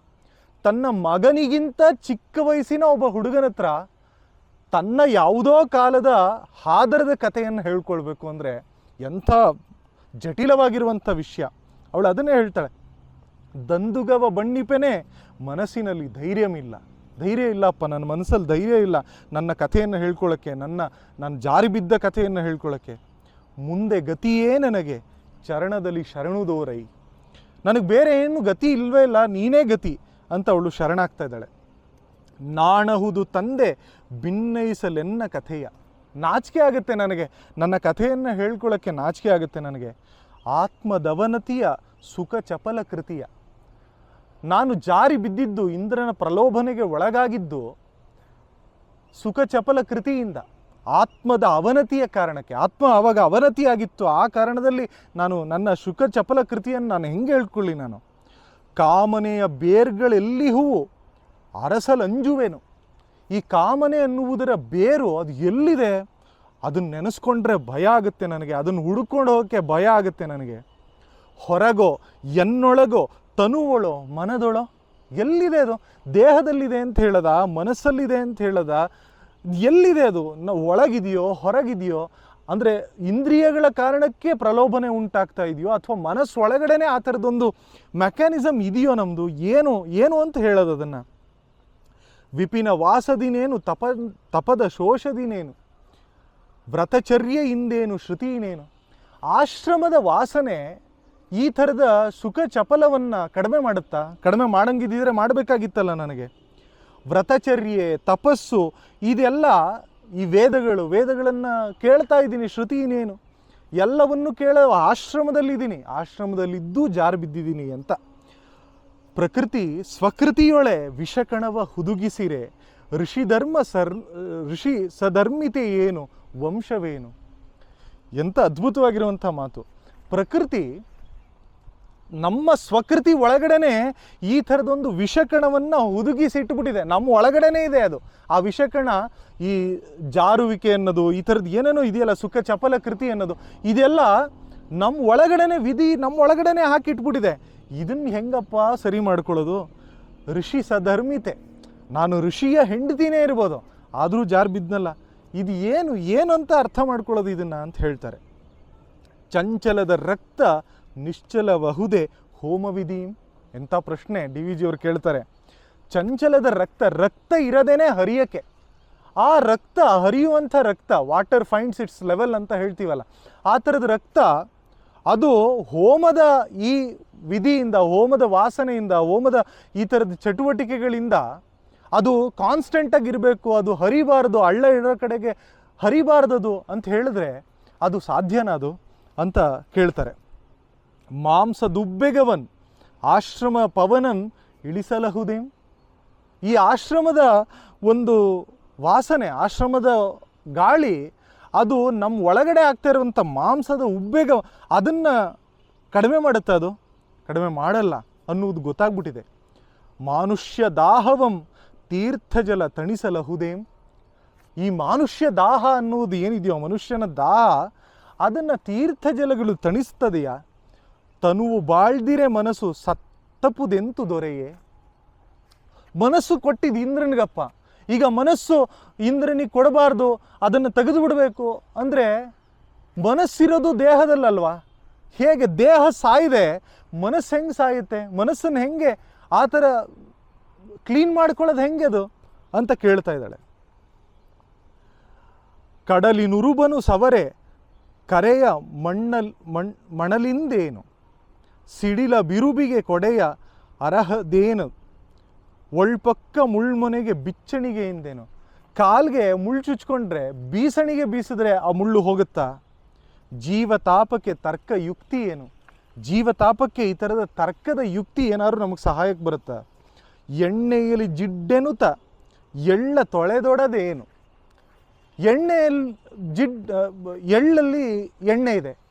ತನ್ನ ಮಗನಿಗಿಂತ ಚಿಕ್ಕ ವಯಸ್ಸಿನ ಒಬ್ಬ ಹುಡುಗನ ಹತ್ರ ತನ್ನ ಯಾವುದೋ ಕಾಲದ ಹಾದರದ ಕಥೆಯನ್ನು ಹೇಳ್ಕೊಳ್ಬೇಕು ಅಂದರೆ ಎಂಥ ಜಟಿಲವಾಗಿರುವಂಥ ವಿಷಯ. ಅವಳು ಅದನ್ನೇ ಹೇಳ್ತಾಳೆ. ದಂದುಗವ ಬಣ್ಣಿಪೆನೆ ಮನಸ್ಸಿನಲ್ಲಿ ಧೈರ್ಯಮಿಲ್ಲ ಧೈರ್ಯ ಇಲ್ಲಪ್ಪ, ನನ್ನ ಮನಸ್ಸಲ್ಲಿ ಧೈರ್ಯ ಇಲ್ಲ. ನನ್ನ ಕಥೆಯನ್ನು ಹೇಳ್ಕೊಳ್ಳೋಕ್ಕೆ ನನ್ನ ನಾನು ಜಾರಿ ಬಿದ್ದ ಕಥೆಯನ್ನು ಹೇಳ್ಕೊಳ್ಳೋಕ್ಕೆ ಮುಂದೆ ಗತಿಯೇ ನನಗೆ, ಚರಣದಲ್ಲಿ ಶರಣು ದೋರೈ. ನನಗೆ ಬೇರೆ ಏನು ಗತಿ ಇಲ್ಲವೇ ಇಲ್ಲ, ನೀನೇ ಗತಿ. ಅಂತ ಅವಳು ಶರಣಾಗ್ತಾ ಇದ್ದಾಳೆ. ನಾಣಹುದು ತಂದೆ ಭಿನ್ನಯಿಸಲೆನ್ನ ಕಥೆಯ. ನಾಚಿಕೆ ಆಗುತ್ತೆ ನನಗೆ. ನನ್ನ ಕಥೆಯನ್ನು ಹೇಳ್ಕೊಳ್ಳೋಕ್ಕೆ ನಾಚಿಕೆ ಆಗುತ್ತೆ ನನಗೆ. ಆತ್ಮದವನತಿಯ ಸುಖ ಚಪಲ ಕೃತಿಯ ನಾನು ಜಾರಿ ಬಿದ್ದಿದ್ದು ಇಂದ್ರನ ಪ್ರಲೋಭನೆಗೆ ಒಳಗಾಗಿದ್ದು ಸುಖ ಚಪಲ ಕೃತಿಯಿಂದ ಆತ್ಮದ ಅವನತಿಯ ಕಾರಣಕ್ಕೆ. ಆತ್ಮ ಅವಾಗ ಅವನತಿಯಾಗಿತ್ತು. ಆ ಕಾರಣದಲ್ಲಿ ನಾನು ನನ್ನ ಸುಖ ಚಪಲ ಕೃತಿಯನ್ನು ನಾನು ಹೆಂಗೆ ಹೇಳ್ಕೊಳ್ಳಿ ನಾನು? ಕಾಮನೆಯ ಬೇರ್ಗಳೆಲ್ಲಿ ಹೂವು? ಅರಸಲಂಜುವೆನು? ಈ ಕಾಮನೆ ಅನ್ನುವುದರ ಬೇರು ಅದು ಎಲ್ಲಿದೆ? ಅದನ್ನು ನೆನೆಸ್ಕೊಂಡ್ರೆ ಭಯ ಆಗುತ್ತೆ ನನಗೆ. ಅದನ್ನು ಹುಡುಕೊಂಡು ಹೋಗೋಕ್ಕೆ ಭಯ ಆಗುತ್ತೆ ನನಗೆ. ಹೊರಗೋ, ಎನ್ನೊಳಗೋ, ತನುವೊಳೋ, ಮನದೊಳೋ, ಎಲ್ಲಿದೆ ಅದು? ದೇಹದಲ್ಲಿದೆ ಅಂತ ಹೇಳದ? ಮನಸ್ಸಲ್ಲಿದೆ ಅಂತ ಹೇಳದ? ಎಲ್ಲಿದೆ ಅದು? ನಾವು ಒಳಗಿದೆಯೋ, ಹೊರಗಿದೆಯೋ? ಅಂದರೆ ಇಂದ್ರಿಯಗಳ ಕಾರಣಕ್ಕೆ ಪ್ರಲೋಭನೆ ಉಂಟಾಗ್ತಾ ಇದೆಯೋ ಅಥವಾ ಮನಸ್ಸೊಳಗಡೆನೆ ಆ ಥರದೊಂದು ಮೆಕ್ಯಾನಿಸಮ್ ಇದೆಯೋ ನಮ್ಮದು ಏನು ಏನು ಅಂತ ಹೇಳೋದು ಅದನ್ನು. ವಿಪಿನ ವಾಸದಿನೇನು, ತಪ, ತಪದ ಶೋಷದಿನೇನು ವ್ರತಚರ್ಯೆಯಿಂದೇನು ಶ್ರುತಿನೇನು. ಆಶ್ರಮದ ವಾಸನೆ ಈ ಥರದ ಸುಖ ಚಪಲವನ್ನು ಕಡಿಮೆ ಮಾಡುತ್ತಾ, ಕಡಿಮೆ ಮಾಡಂಗಿದ್ದಿದ್ರೆ ಮಾಡಬೇಕಾಗಿತ್ತಲ್ಲ ನನಗೆ. ವ್ರತಚರ್ಯೆ, ತಪಸ್ಸು, ಇದೆಲ್ಲ ಈ ವೇದಗಳು, ವೇದಗಳನ್ನು ಕೇಳ್ತಾ ಇದ್ದೀನಿ. ಶ್ರುತಿ ಇನ್ನೇನು? ಎಲ್ಲವನ್ನು ಕೇಳೋ ಆಶ್ರಮದಲ್ಲಿದ್ದೀನಿ ಆಶ್ರಮದಲ್ಲಿದ್ದು ಜಾರು ಬಿದ್ದಿದ್ದೀನಿ ಅಂತ. ಪ್ರಕೃತಿ, ಸ್ವಕೃತಿಯೊಳೆ ವಿಷಕಣವ ಹುದುಗಿಸಿರೆ. ಋಷಿಧರ್ಮ ಸರ್, ಋಷಿ ಸಧರ್ಮಿತೆ ಏನು? ವಂಶವೇನು? ಎಂಥ ಅದ್ಭುತವಾಗಿರುವಂಥ ಮಾತು. ಪ್ರಕೃತಿ ನಮ್ಮ ಸ್ವಕೃತಿ ಒಳಗಡೆನೆ ಈ ಥರದೊಂದು ವಿಷಕಣವನ್ನು ಹುದುಗಿಸಿಟ್ಬಿಟ್ಟಿದೆ ನಮ್ಮ ಒಳಗಡೆನೇ ಇದೆ ಅದು. ಆ ವಿಷಕಣ, ಈ ಜಾರುವಿಕೆ ಅನ್ನೋದು, ಈ ಥರದ್ದು ಏನೇನೋ ಇದೆಯಲ್ಲ, ಸುಖ ಚಪಲ ಕೃತಿ ಅನ್ನೋದು, ಇದೆಲ್ಲ ನಮ್ಮ ಒಳಗಡೆನೆ ವಿಧಿ ನಮ್ಮ ಒಳಗಡೆನೆ ಹಾಕಿಟ್ಬಿಟ್ಟಿದೆ. ಇದನ್ನು ಹೆಂಗಪ್ಪ ಸರಿ ಮಾಡ್ಕೊಳ್ಳೋದು? ಋಷಿ ಸಧರ್ಮಿತೆ. ನಾನು ಋಷಿಯ ಹೆಂಡತಿನೇ ಇರ್ಬೋದು. ಆದರೂ ಜಾರು ಬಿದ್ದನಲ್ಲ ಇದು ಏನು ಏನು ಅಂತ ಅರ್ಥ ಮಾಡ್ಕೊಳ್ಳೋದು ಇದನ್ನು ಅಂತ ಹೇಳ್ತಾರೆ. ಚಂಚಲದ ರಕ್ತ ನಿಶ್ಚಲಬಹುದೇ ಹೋಮವಿಧಿ? ಎಂಥ ಪ್ರಶ್ನೆ ಡಿ ವಿ ಜಿಯವ್ರು ಕೇಳ್ತಾರೆ. ಚಂಚಲದ ರಕ್ತ ರಕ್ತ ಇರದೇನೆ ಹರಿಯಕ್ಕೆ. ಆ ರಕ್ತ ಹರಿಯುವಂಥ ರಕ್ತ ವಾಟರ್ ಫೈಂಡ್ಸ್ ಇಟ್ಸ್ ಲೆವೆಲ್ ಅಂತ ಹೇಳ್ತೀವಲ್ಲ, ಆ ಥರದ ರಕ್ತ ಅದು ಹೋಮದ ಈ ವಿಧಿಯಿಂದ, ಹೋಮದ ವಾಸನೆಯಿಂದ, ಹೋಮದ ಈ ಥರದ ಚಟುವಟಿಕೆಗಳಿಂದ ಅದು ಕಾನ್ಸ್ಟೆಂಟಾಗಿ ಇರಬೇಕು ಅದು ಹರಿಬಾರದು, ಹಳ್ಳ ಇರೋ ಕಡೆಗೆ ಹರಿಬಾರ್ದದು ಅಂತ ಹೇಳಿದ್ರೆ ಅದು ಸಾಧ್ಯನಾ ಅದು ಅಂತ ಕೇಳ್ತಾರೆ. ಮಾಂಸ ದುಬ್ಬೆಗವನ್, ಆಶ್ರಮ ಪವನನ್ ಇಳಿಸಲಹುದೇ? ಈ ಆಶ್ರಮದ ಒಂದು ವಾಸನೆ, ಆಶ್ರಮದ ಗಾಳಿ, ಅದು ನಮ್ಮ ಒಳಗಡೆ ಆಗ್ತಾ ಇರುವಂಥ ಮಾಂಸದ ಉಬ್ಬೇಗ ಅದನ್ನು ಕಡಿಮೆ ಮಾಡುತ್ತೆ ಅದು? ಕಡಿಮೆ ಮಾಡಲ್ಲ ಅನ್ನುವುದು ಗೊತ್ತಾಗ್ಬಿಟ್ಟಿದೆ. ಮಾನುಷ್ಯ ದಾಹವಂ ತೀರ್ಥಜಲ ತಣಿಸಲಹುದೇಂ? ಈ ಮಾನುಷ್ಯ ದಾಹ ಅನ್ನುವುದು ಏನಿದೆಯೋ, ಮನುಷ್ಯನ ದಾಹ, ಅದನ್ನು ತೀರ್ಥಜಲಗಳು ತಣಿಸ್ತದೆಯಾ? ತನುವು ಬಾಳ್ದಿರೆ ಮನಸ್ಸು ಸತ್ತಪುದೆಂತು ದೊರೆಯೇ? ಮನಸ್ಸು ಕೊಟ್ಟಿದ್ದು ಇಂದ್ರನಿಗಪ್ಪ. ಈಗ ಮನಸ್ಸು ಇಂದ್ರನಿಗೆ ಕೊಡಬಾರ್ದು, ಅದನ್ನು ತೆಗೆದು ಬಿಡಬೇಕು ಅಂದರೆ ಮನಸ್ಸಿರೋದು ದೇಹದಲ್ಲಲ್ವಾ? ಹೇಗೆ ದೇಹ ಸಾಯಿದೆ, ಮನಸ್ಸು ಹೆಂಗೆ ಸಾಯುತ್ತೆ, ಮನಸ್ಸನ್ನು ಹೆಂಗೆ ಆ ಥರ ಕ್ಲೀನ್ ಮಾಡ್ಕೊಳ್ಳೋದು ಹೆಂಗೆ ಅದು ಅಂತ ಕೇಳ್ತಾ ಇದ್ದಾಳೆ. ಕಡಲಿನುರುಬನು ಸವರೆ, ಕರೆಯ ಮಣ್ಣಲ್ ಮಣ್ ಮಣಲಿಂದೇನು? ಸಿಡಿಲ ಬಿರುಬಿಗೆ ಕೊಡೆಯ ಅರಹದೇನು ಒಳ್ಪಕ್ಕ ಮುಳ್ಮೊನೆಗೆ ಬಿಚ್ಚಣಿಗೆ ಎಂದೇನು. ಕಾಲ್ಗೆ ಮುಳ್ಳು ಚುಚ್ಕೊಂಡ್ರೆ ಬೀಸಣಿಗೆ ಬೀಸಿದ್ರೆ ಆ ಮುಳ್ಳು ಹೋಗುತ್ತಾ? ಜೀವತಾಪಕ್ಕೆ ತರ್ಕ ಯುಕ್ತಿ ಏನು? ಜೀವತಾಪಕ್ಕೆ ಈ ಥರದ ತರ್ಕದ ಯುಕ್ತಿ ಏನಾದರೂ ನಮಗೆ ಸಹಾಯಕ್ಕೆ ಬರುತ್ತಾ? ಎಣ್ಣೆಯಲ್ಲಿ ಜಿಡ್ಡೆನುತ ಎಳ್ಳ ತೊಳೆದೊಡದೇನು? ಎಣ್ಣೆಯಲ್ಲಿ ಜಿಡ್ ಎಳ್ಳಲ್ಲಿ ಎಣ್ಣೆ ಇದೆ.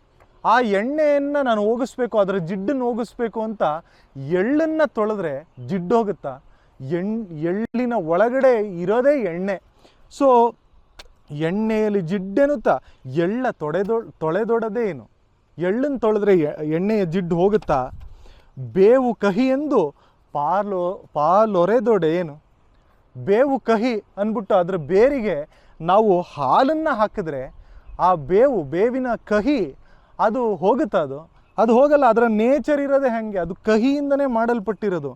ಆ ಎಣ್ಣೆಯನ್ನು ನಾನು ಹೋಗಿಸ್ಬೇಕು, ಅದರ ಜಿಡ್ಡನ್ನು ಹೋಗಿಸ್ಬೇಕು ಅಂತ ಎಳ್ಳನ್ನು ತೊಳೆದ್ರೆ ಜಿಡ್ಡು ಹೋಗುತ್ತಾ? ಎಣ್, ಎಳ್ಳಿನ ಒಳಗಡೆ ಇರೋದೇ ಎಣ್ಣೆ. ಸೊ ಎಣ್ಣೆಯಲ್ಲಿ ಜಿಡ್ಡೆನುತ್ತ ಎಳ್ಳ ತೊಡೆದೊ, ತೊಳೆದೊಡದೇ ಏನು? ಎಳ್ಳನ್ನು ತೊಳೆದ್ರೆ ಎಣ್ಣೆಯ ಜಿಡ್ಡು ಹೋಗುತ್ತಾ? ಬೇವು ಕಹಿ ಎಂದು ಪಾಲೊ, ಪಾಲೊರೆದೊಡೆ ಏನು? ಬೇವು ಕಹಿ ಅಂದ್ಬಿಟ್ಟು ಅದರ ಬೇರಿಗೆ ನಾವು ಹಾಲನ್ನು ಹಾಕಿದ್ರೆ ಆ ಬೇವು, ಬೇವಿನ ಕಹಿ ಅದು ಹೋಗುತ್ತಾ ಅದು? ಅದು ಹೋಗಲ್ಲ, ಅದರ ನೇಚರ್ ಇರೋದೇ ಹಾಗೆ? ಅದು ಕಹಿಯಿಂದನೇ ಮಾಡಲ್ಪಟ್ಟಿರೋದು.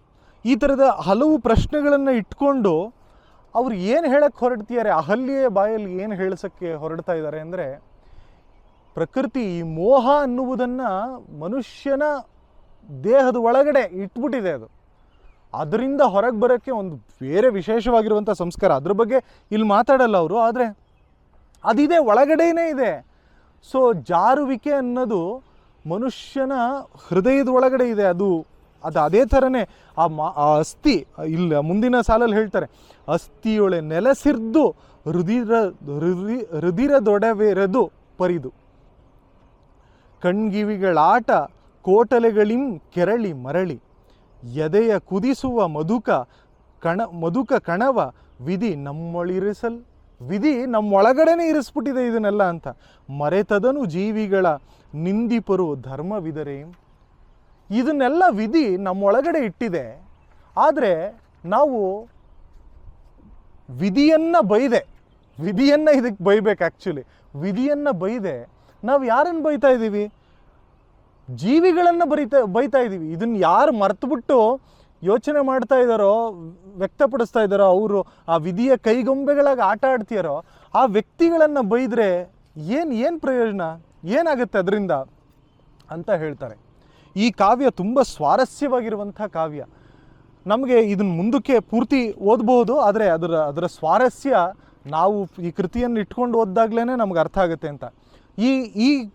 ಈ ಥರದ ಹಲವು ಪ್ರಶ್ನೆಗಳನ್ನು ಇಟ್ಕೊಂಡು ಅವ್ರು ಏನು ಹೇಳಕ್ಕೆ ಹೊರಡ್ತಿದ್ದಾರೆ? ಅಹಲ್ಯೆಯ ಬಾಯಲ್ಲಿ ಏನು ಹೇಳಿಸೋಕ್ಕೆ ಹೊರಡ್ತಾ ಇದ್ದಾರೆ ಅಂದರೆ, ಪ್ರಕೃತಿ ಈ ಮೋಹ ಅನ್ನುವುದನ್ನು ಮನುಷ್ಯನ ದೇಹದ ಒಳಗಡೆ ಇಟ್ಬಿಟ್ಟಿದೆ ಅದು. ಅದರಿಂದ ಹೊರಗೆ ಬರೋಕ್ಕೆ ಒಂದು ಬೇರೆ ವಿಶೇಷವಾಗಿರುವಂಥ ಸಂಸ್ಕಾರ. ಅದ್ರ ಬಗ್ಗೆ ಇಲ್ಲಿ ಮಾತಾಡಲ್ಲ ಅವರು, ಆದರೆ ಅದಿದೆ, ಒಳಗಡೆನೇ ಇದೆ. ಸೊ ಜಾರುವಿಕೆ ಅನ್ನೋದು ಮನುಷ್ಯನ ಹೃದಯದ ಒಳಗಡೆ ಇದೆ. ಅದು ಅದು ಅದೇ ಥರನೇ ಆ ಮಾ, ಆ ಅಸ್ಥಿ, ಇಲ್ಲ, ಮುಂದಿನ ಸಾಲಲ್ಲಿ ಹೇಳ್ತಾರೆ, ಅಸ್ಥಿಯೊಳೆ ನೆಲೆಸಿರ್ದು ಹೃದಿರ, ಹೃದಿ, ಹೃದಿರದೊಡವೆರದು ಪರಿದು. ಕಣ್ಗಿವಿಗಳಾಟ ಕೋಟಲೆಗಳಿಂ ಕೆರಳಿ ಮರಳಿ. ಎದೆಯ ಕುದಿಸುವ ಮಧುಕ ಕಣ, ಮಧುಕ ಕಣವ ವಿಧಿ ನಮ್ಮೊಳಿರಿಸಲ್. ವಿಧಿ ನಮ್ಮೊಳಗಡೆನೇ ಇರಿಸ್ಬಿಟ್ಟಿದೆ ಇದನ್ನೆಲ್ಲ ಅಂತ. ಮರೆತದನು ಜೀವಿಗಳ ನಿಂದಿಪರು ಧರ್ಮವಿದರೆ. ಇದನ್ನೆಲ್ಲ ವಿಧಿ ನಮ್ಮೊಳಗಡೆ ಇಟ್ಟಿದೆ. ಆದರೆ ನಾವು ವಿಧಿಯನ್ನು ಬೈದೆ. ವಿಧಿಯನ್ನು ಇದಕ್ಕೆ ಬೈಬೇಕು ಆ್ಯಕ್ಚುಲಿ ವಿಧಿಯನ್ನು ಬೈದೆ. ನಾವು ಯಾರನ್ನು ಬೈತಾ ಇದ್ದೀವಿ ಜೀವಿಗಳನ್ನು ಬರಿತಾ, ಬೈತಾ ಇದ್ದೀವಿ ಇದನ್ನು ಯಾರು ಮರ್ತುಬಿಟ್ಟು ಯೋಚನೆ ಮಾಡ್ತಾ ಇದ್ದಾರೋ, ವ್ಯಕ್ತಪಡಿಸ್ತಾ ಇದ್ದಾರೋ, ಅವರು ಆ ವಿಧಿಯ ಕೈಗೊಂಬೆಗಳಾಗಿ ಆಟ ಆಡ್ತೀಯಾರೋ ಆ ವ್ಯಕ್ತಿಗಳನ್ನು ಬೈದರೆ ಏನು ಏನು ಪ್ರಯೋಜನ? ಏನಾಗುತ್ತೆ ಅದರಿಂದ? ಅಂತ ಹೇಳ್ತಾರೆ. ಈ ಕಾವ್ಯ ತುಂಬ ಸ್ವಾರಸ್ಯವಾಗಿರುವಂಥ ಕಾವ್ಯ. ನಮಗೆ ಇದನ್ನು ಮುಂದಕ್ಕೆ ಪೂರ್ತಿ ಓದ್ಬೋದು ಆದರೆ ಅದರ ಅದರ ಸ್ವಾರಸ್ಯ ನಾವು ಈ ಕೃತಿಯನ್ನು ಇಟ್ಕೊಂಡು ಓದ್ದಾಗ್ಲೇ ನಮ್ಗೆ ಅರ್ಥ ಆಗುತ್ತೆ ಅಂತ. ಈ ಈ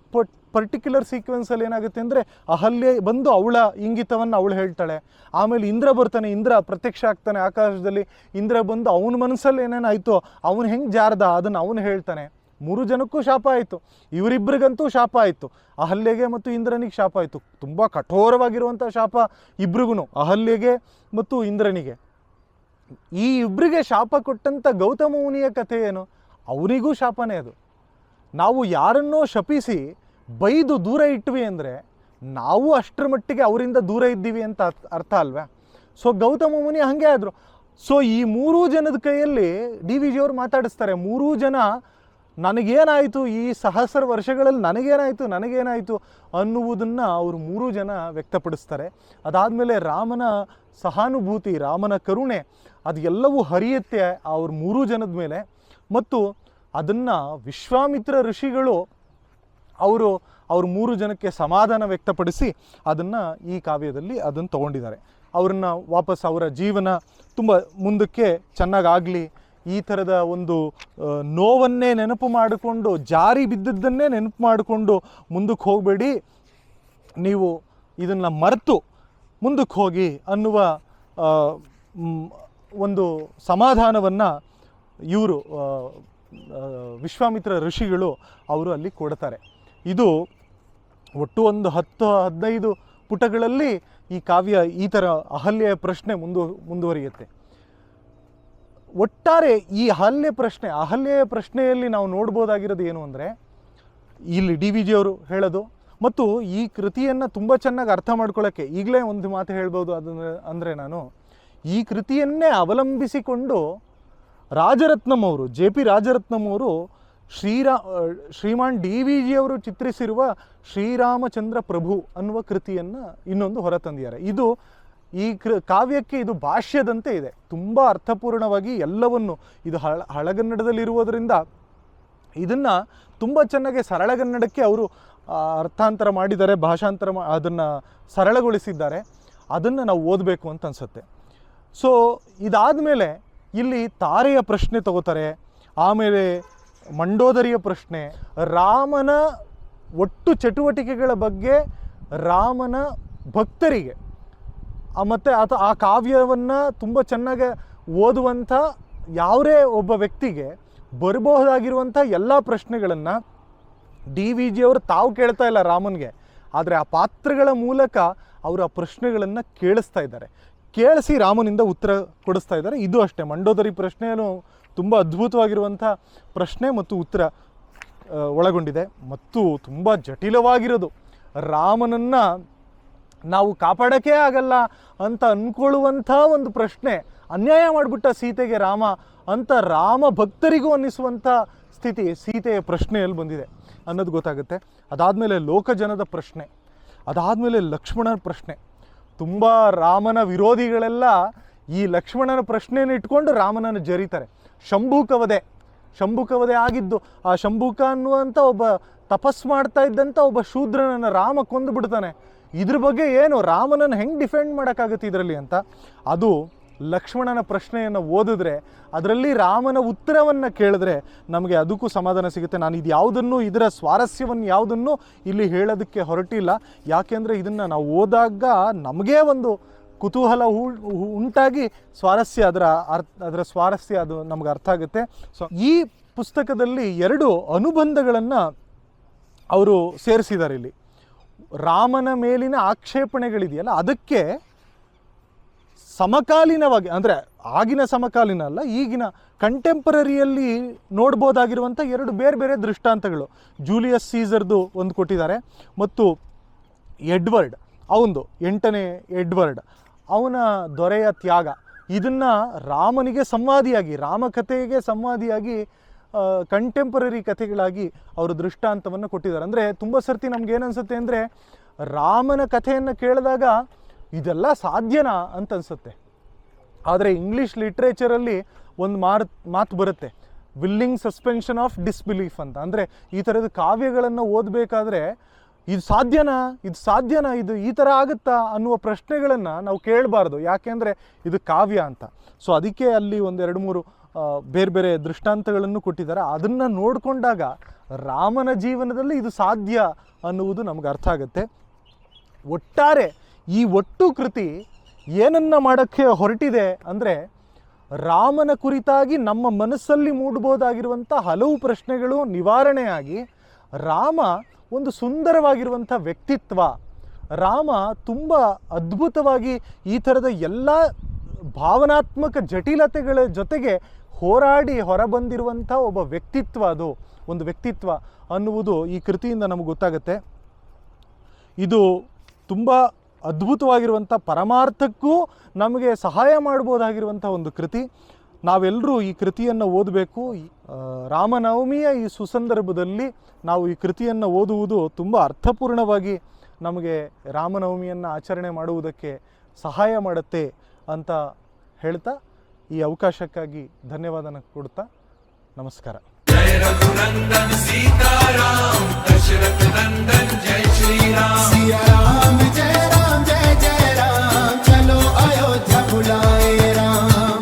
ಪರ್ಟಿಕ್ಯುಲರ್ ಸೀಕ್ವೆನ್ಸಲ್ಲಿ ಏನಾಗುತ್ತೆ ಅಂದರೆ ಅಹಲ್ಯೆ ಬಂದು ಅವಳ ಇಂಗಿತವನ್ನು ಅವಳು ಹೇಳ್ತಾಳೆ. ಆಮೇಲೆ ಇಂದ್ರ ಬರ್ತಾನೆ, ಇಂದ್ರ ಪ್ರತ್ಯಕ್ಷ ಆಗ್ತಾನೆ ಆಕಾಶದಲ್ಲಿ. ಇಂದ್ರ ಬಂದು ಅವನ ಮನಸ್ಸಲ್ಲಿ ಏನೇನಾಯಿತು ಅವನು ಹೆಂಗೆ ಜಾರ್ದ ಅದನ್ನು ಅವನು ಹೇಳ್ತಾನೆ. ಮೂರು ಜನಕ್ಕೂ ಶಾಪ ಆಯಿತು. ಇವರಿಬ್ಬರಿಗಂತೂ ಶಾಪ ಆಯಿತು. ಅಹಲ್ಯೆಗೆ ಮತ್ತು ಇಂದ್ರನಿಗೆ ಶಾಪ ಆಯಿತು. ತುಂಬ ಕಠೋರವಾಗಿರುವಂಥ ಶಾಪ ಇಬ್ರಿಗೂ ಅಹಲ್ಯೆಗೆ ಮತ್ತು ಇಂದ್ರನಿಗೆ. ಈ ಇಬ್ಬರಿಗೆ ಶಾಪ ಕೊಟ್ಟಂಥ ಗೌತಮ ಮುನಿಯ ಕಥೆ ಏನು? ಅವನಿಗೂ ಶಾಪನೇ ಅದು. ನಾವು ಯಾರನ್ನೋ ಶಪಿಸಿ ಬೈದು ದೂರ ಇಟ್ವಿ ಅಂದರೆ ನಾವು ಅಷ್ಟರ ಮಟ್ಟಿಗೆ ಅವರಿಂದ ದೂರ ಇದ್ದೀವಿ ಅಂತ ಅರ್ಥ- ಅಲ್ವಾ? ಸೊ ಗೌತಮ ಮುನಿ ಹಾಗೆ ಆದರು. ಸೊ ಈ ಮೂರೂ ಜನದ ಕೈಯಲ್ಲಿ ಡಿ ವಿ ಜಿಯವರು ಮಾತಾಡಿಸ್ತಾರೆ, ಮೂರೂ ಜನ ನನಗೇನಾಯಿತು, ಈ ಸಹಸ್ರ ವರ್ಷಗಳಲ್ಲಿ ನನಗೇನಾಯಿತು ನನಗೇನಾಯಿತು ಅನ್ನುವುದನ್ನು ಅವರು ಮೂರೂ ಜನ ವ್ಯಕ್ತಪಡಿಸ್ತಾರೆ. ಅದಾದಮೇಲೆ ರಾಮನ ಸಹಾನುಭೂತಿ, ರಾಮನ ಕರುಣೆ ಅದು ಎಲ್ಲವೂ ಹರಿಯುತ್ತೆ ಅವ್ರ ಮೂರೂ ಜನದ ಮೇಲೆ. ಮತ್ತು ಅದನ್ನು ವಿಶ್ವಾಮಿತ್ರ ಋಷಿಗಳು ಅವರು ಅವ್ರ ಮೂರು ಜನಕ್ಕೆ ಸಮಾಧಾನ ವ್ಯಕ್ತಪಡಿಸಿ ಅದನ್ನು ಈ ಕಾವ್ಯದಲ್ಲಿ ಅದನ್ನು ತಗೊಂಡಿದ್ದಾರೆ. ಅವ್ರನ್ನ ವಾಪಸ್ ಅವರ ಜೀವನ ತುಂಬ ಮುಂದಕ್ಕೆ ಚೆನ್ನಾಗಾಗಲಿ, ಈ ಥರದ ಒಂದು ನೋವನ್ನೇ ನೆನಪು ಮಾಡಿಕೊಂಡು, ಜಾರಿ ಬಿದ್ದದ್ದನ್ನೇ ನೆನಪು ಮಾಡಿಕೊಂಡು ಮುಂದಕ್ಕೆ ಹೋಗಬೇಡಿ. ನೀವು ಇದನ್ನು ಮರೆತು ಮುಂದಕ್ಕೆ ಹೋಗಿ ಅನ್ನುವ ಒಂದು ಸಮಾಧಾನವನ್ನು ಇವರು ವಿಶ್ವಾಮಿತ್ರ ಋಷಿಗಳು ಅವರು ಅಲ್ಲಿ ಕೊಡ್ತಾರೆ. ಇದು ಒಟ್ಟು ಒಂದು ಹತ್ತು ಹದಿನೈದು ಪುಟಗಳಲ್ಲಿ ಈ ಕಾವ್ಯ ಈ ಥರ ಅಹಲ್ಯ ಪ್ರಶ್ನೆ ಮುಂದು ಮುಂದುವರಿಯುತ್ತೆ. ಒಟ್ಟಾರೆ ಈ ಅಹಲ್ಯ ಪ್ರಶ್ನೆ, ಅಹಲ್ಯ ಪ್ರಶ್ನೆಯಲ್ಲಿ ನಾವು ನೋಡ್ಬೋದಾಗಿರೋದು ಏನು ಅಂದರೆ, ಇಲ್ಲಿ ಡಿ ವಿ ಜಿಯವರು ಹೇಳೋದು ಮತ್ತು ಈ ಕೃತಿಯನ್ನು ತುಂಬ ಚೆನ್ನಾಗಿ ಅರ್ಥ ಮಾಡ್ಕೊಳ್ಳೋಕ್ಕೆ ಈಗಲೇ ಒಂದು ಮಾತು ಹೇಳ್ಬೋದು ಅದನ್ನು ಅಂದರೆ ನಾನು, ಈ ಕೃತಿಯನ್ನೇ ಅವಲಂಬಿಸಿಕೊಂಡು ರಾಜರತ್ನಂ ಅವರು, ಜೆ ಪಿ ರಾಜರತ್ನಂ ಅವರು ಶ್ರೀರಾ ಶ್ರೀಮಾನ್ ಡಿ ವಿ ಜಿಯವರು ಚಿತ್ರಿಸಿರುವ ಶ್ರೀರಾಮಚಂದ್ರ ಪ್ರಭು ಅನ್ನುವ ಕೃತಿಯನ್ನು ಇನ್ನೊಂದು ಹೊರತಂದಿದ್ದಾರೆ ಇದು ಈ ಕೃ, ಕಾವ್ಯಕ್ಕೆ ಇದು ಭಾಷ್ಯದಂತೆ ಇದೆ. ತುಂಬ ಅರ್ಥಪೂರ್ಣವಾಗಿ ಎಲ್ಲವನ್ನು ಇದು ಹಳ, ಹಳಗನ್ನಡದಲ್ಲಿರುವುದರಿಂದ ಇದನ್ನು ತುಂಬ ಚೆನ್ನಾಗಿ ಸರಳಗನ್ನಡಕ್ಕೆ ಅವರು ಅರ್ಥಾಂತರ ಮಾಡಿದ್ದಾರೆ, ಭಾಷಾಂತರ ಮಾ, ಅದನ್ನು ಸರಳಗೊಳಿಸಿದ್ದಾರೆ. ಅದನ್ನು ನಾವು ಓದಬೇಕು ಅಂತ ಅನಿಸುತ್ತೆ. ಸೊ ಇದಾದಮೇಲೆ ಇಲ್ಲಿ ತಾರೆಯ ಪ್ರಶ್ನೆ ತಗೋತಾರೆ. ಆಮೇಲೆ ಮಂಡೋದರಿಯ ಪ್ರಶ್ನೆ, ರಾಮನ ಒಟ್ಟು ಚಟುವಟಿಕೆಗಳ ಬಗ್ಗೆ ರಾಮನ ಭಕ್ತರಿಗೆ ಮತ್ತು ಆತ ಆ ಕಾವ್ಯವನ್ನು ತುಂಬ ಚೆನ್ನಾಗಿ ಓದುವಂಥ ಯಾವುದೇ ಒಬ್ಬ ವ್ಯಕ್ತಿಗೆ ಬರಬಹುದಾಗಿರುವಂಥ ಎಲ್ಲ ಪ್ರಶ್ನೆಗಳನ್ನು ಡಿ ವಿ ಜಿಯವರು ತಾವು ಕೇಳ್ತಾ ಇಲ್ಲ ರಾಮನಿಗೆ. ಆದರೆ ಆ ಪಾತ್ರಗಳ ಮೂಲಕ ಅವರು ಆ ಪ್ರಶ್ನೆಗಳನ್ನು ಕೇಳಿಸ್ತಾ ಇದ್ದಾರೆ. ಕೇಳಿಸಿ ರಾಮನಿಂದ ಉತ್ತರ ಕೊಡಿಸ್ತಾ ಇದ್ದಾರೆ. ಇದು ಅಷ್ಟೇ. ಮಂಡೋದರಿ ಪ್ರಶ್ನೆಯನ್ನು ತುಂಬ ಅದ್ಭುತವಾಗಿರುವಂಥ ಪ್ರಶ್ನೆ ಮತ್ತು ಉತ್ತರ ಒಳಗೊಂಡಿದೆ. ಮತ್ತು ತುಂಬ ಜಟಿಲವಾಗಿರೋದು. ರಾಮನನ್ನು ನಾವು ಕಾಪಾಡೋಕ್ಕೇ ಆಗಲ್ಲ ಅಂತ ಅಂದ್ಕೊಳ್ಳುವಂಥ ಒಂದು ಪ್ರಶ್ನೆ, ಅನ್ಯಾಯ ಮಾಡಿಬಿಟ್ಟ ಸೀತೆಗೆ ರಾಮ ಅಂತ ರಾಮ ಭಕ್ತರಿಗೂ ಅನ್ನಿಸುವಂಥ ಸ್ಥಿತಿ, ಸೀತೆಯ ಪ್ರಶ್ನೆಯಲ್ಲಿ ಬಂದಿದೆ. ಅನ್ನೋದು ಗೊತ್ತಾಗುತ್ತೆ. ಅದಾದಮೇಲೆ ಲೋಕಜನದ ಪ್ರಶ್ನೆ, ಅದಾದಮೇಲೆ ಲಕ್ಷ್ಮಣನ ಪ್ರಶ್ನೆ. ತುಂಬ ರಾಮನ ವಿರೋಧಿಗಳೆಲ್ಲ ಈ ಲಕ್ಷ್ಮಣನ ಪ್ರಶ್ನೆಯನ್ನು ಇಟ್ಕೊಂಡು ರಾಮನನ್ನು ಜರೀತಾರೆ. ಶಂಭುಕವದೆ ಶಂಭುಕವದೆ ಆಗಿದ್ದು, ಆ ಶಂಭುಕ ಅನ್ನುವಂಥ ಒಬ್ಬ ತಪಸ್ ಮಾಡ್ತಾ ಇದ್ದಂಥ ಒಬ್ಬ ಶೂದ್ರನನ್ನು ರಾಮ ಕೊಂದು ಬಿಡ್ತಾನೆ. ಇದ್ರ ಬಗ್ಗೆ ಏನು? ರಾಮನನ್ನು ಹೆಂಗೆ ಡಿಫೆಂಡ್ ಮಾಡೋಕ್ಕಾಗುತ್ತೆ ಇದರಲ್ಲಿ ಅಂತ? ಅದು ಲಕ್ಷ್ಮಣನ ಪ್ರಶ್ನೆಯನ್ನು ಓದಿದ್ರೆ, ಅದರಲ್ಲಿ ರಾಮನ ಉತ್ತರವನ್ನು ಕೇಳಿದ್ರೆ ನಮಗೆ ಅದಕ್ಕೂ ಸಮಾಧಾನ ಸಿಗುತ್ತೆ. ನಾನು ಇದು ಯಾವುದನ್ನು, ಇದರ ಸ್ವಾರಸ್ಯವನ್ನು ಯಾವುದನ್ನು ಇಲ್ಲಿ ಹೇಳೋದಕ್ಕೆ ಹೊರಟಿಲ್ಲ. ಯಾಕೆಂದರೆ ಇದನ್ನು ನಾವು ಓದಾಗ ನಮಗೇ ಒಂದು ಕುತೂಹಲ ಉಂಟಾಗಿ ಸ್ವಾರಸ್ಯ ಅದರ ಅರ್ಥ ಅದರ ಸ್ವಾರಸ್ಯ ಅದು ನಮ್ಗೆ ಅರ್ಥ ಆಗುತ್ತೆ. ಸೊ ಈ ಪುಸ್ತಕದಲ್ಲಿ ಎರಡು ಅನುಬಂಧಗಳನ್ನು ಅವರು ಸೇರಿಸಿದ್ದಾರೆ ಇಲ್ಲಿ. ರಾಮನ ಮೇಲಿನ ಆಕ್ಷೇಪಣೆಗಳಿದೆಯಲ್ಲ, ಅದಕ್ಕೆ ಸಮಕಾಲೀನವಾಗಿ, ಅಂದರೆ ಆಗಿನ ಸಮಕಾಲೀನ ಅಲ್ಲ, ಈಗಿನ ಕಂಟೆಂಪರರಿಯಲ್ಲಿ ನೋಡ್ಬೋದಾಗಿರುವಂಥ ಎರಡು ಬೇರೆ ಬೇರೆ ದೃಷ್ಟಾಂತಗಳು. ಜೂಲಿಯಸ್ ಸೀಸರ್ದು ಒಂದು ಕೊಟ್ಟಿದ್ದಾರೆ, ಮತ್ತು ಎಡ್ವರ್ಡ್, ಅವಂದು, ಎಂಟನೇ ಎಡ್ವರ್ಡ್. ಅವನ ದೊರೆಯ ತ್ಯಾಗ. ಇದನ್ನು ರಾಮನಿಗೆ ಸಂವಾದಿಯಾಗಿ, ರಾಮಕಥೆಗೆ ಸಂವಾದಿಯಾಗಿ ಕಂಟೆಂಪರರಿ ಕಥೆಗಳಾಗಿ ಅವರು ದೃಷ್ಟಾಂತವನ್ನು ಕೊಟ್ಟಿದ್ದಾರೆ. ಅಂದರೆ ತುಂಬ ಸರ್ತಿ ನಮ್ಗೆ ಏನನ್ಸುತ್ತೆ ಅಂದರೆ ರಾಮನ ಕಥೆಯನ್ನು ಕೇಳಿದಾಗ ಇದೆಲ್ಲ ಸಾಧ್ಯನಾ ಅಂತ ಅನಿಸುತ್ತೆ ಆದರೆ ಇಂಗ್ಲೀಷ್ ಲಿಟ್ರೇಚರಲ್ಲಿ ಒಂದು ಮಾತು ಬರುತ್ತೆ. ವಿಲ್ಲಿಂಗ್ ಸಸ್ಪೆನ್ಷನ್ ಆಫ್ ಡಿಸ್ಬಿಲೀಫ್ ಅಂತ. ಅಂದರೆ ಈ ಥರದ ಕಾವ್ಯಗಳನ್ನು ಓದಬೇಕಾದ್ರೆ ಇದು ಸಾಧ್ಯನಾ? ಇದು ಸಾಧ್ಯನಾ? ಇದು ಈ ಥರ ಆಗುತ್ತಾ? ಅನ್ನುವ ಪ್ರಶ್ನೆಗಳನ್ನು ನಾವು ಕೇಳಬಾರ್ದು. ಯಾಕೆಂದರೆ ಇದು ಕಾವ್ಯ ಅಂತ. ಸೊ ಅದಕ್ಕೆ ಅಲ್ಲಿ ಒಂದೆರಡು ಮೂರು ಬೇರೆ ಬೇರೆ ದೃಷ್ಟಾಂತಗಳನ್ನು ಕೊಟ್ಟಿದ್ದಾರೆ. ಅದನ್ನು ನೋಡಿಕೊಂಡಾಗ ರಾಮನ ಜೀವನದಲ್ಲಿ ಇದು ಸಾಧ್ಯ ಅನ್ನುವುದು ನಮ್ಗೆ ಅರ್ಥ ಆಗುತ್ತೆ. ಒಟ್ಟಾರೆ ಈ ಒಟ್ಟು ಕೃತಿ ಏನನ್ನ ಮಾಡೋಕ್ಕೆ ಹೊರಟಿದೆ ಅಂದರೆ ರಾಮನ ಕುರಿತಾಗಿ ನಮ್ಮ ಮನಸ್ಸಲ್ಲಿ ಮೂಡ್ಬೋದಾಗಿರುವಂಥ ಹಲವು ಪ್ರಶ್ನೆಗಳು ನಿವಾರಣೆಯಾಗಿ ರಾಮ ಒಂದು ಸುಂದರವಾಗಿರುವಂಥ ವ್ಯಕ್ತಿತ್ವ. ರಾಮ ತುಂಬ ಅದ್ಭುತವಾಗಿ ಈ ಥರದ ಎಲ್ಲ ಭಾವನಾತ್ಮಕ ಜಟಿಲತೆಗಳ ಜೊತೆಗೆ ಹೋರಾಡಿ ಹೊರಬಂದಿರುವಂಥ ಒಬ್ಬ ವ್ಯಕ್ತಿತ್ವ ಅದು, ಒಂದು ವ್ಯಕ್ತಿತ್ವ ಅನ್ನುವುದು ಈ ಕೃತಿಯಿಂದ ನಮಗೆ ಗೊತ್ತಾಗುತ್ತೆ. ಇದು ತುಂಬ ಅದ್ಭುತವಾಗಿರುವಂಥ ಪರಮಾರ್ಥಕ್ಕೂ ನಮಗೆ ಸಹಾಯ ಮಾಡ್ಬೋದಾಗಿರುವಂಥ ಒಂದು ಕೃತಿ. ನಾವೆಲ್ಲರೂ ಈ ಕೃತಿಯನ್ನು ಓದಬೇಕು. ರಾಮನವಮಿಯ ಈ ಸುಸಂದರ್ಭದಲ್ಲಿ ನಾವು ಈ ಕೃತಿಯನ್ನು ಓದುವುದು ತುಂಬ ಅರ್ಥಪೂರ್ಣವಾಗಿ ನಮಗೆ ರಾಮನವಮಿಯನ್ನು ಆಚರಣೆ ಮಾಡುವುದಕ್ಕೆ ಸಹಾಯ ಮಾಡುತ್ತೆ ಅಂತ ಹೇಳ್ತಾ ಈ ಅವಕಾಶಕ್ಕಾಗಿ ಧನ್ಯವಾದ ಕೊಡ್ತಾ ನಮಸ್ಕಾರ. ಜಯ ರಘುನಂದನ ಜಯ ಜಯ ಜಯ ಚಲೋ ಅಯೋಧ್ಯ ಬುಲಾಯೇ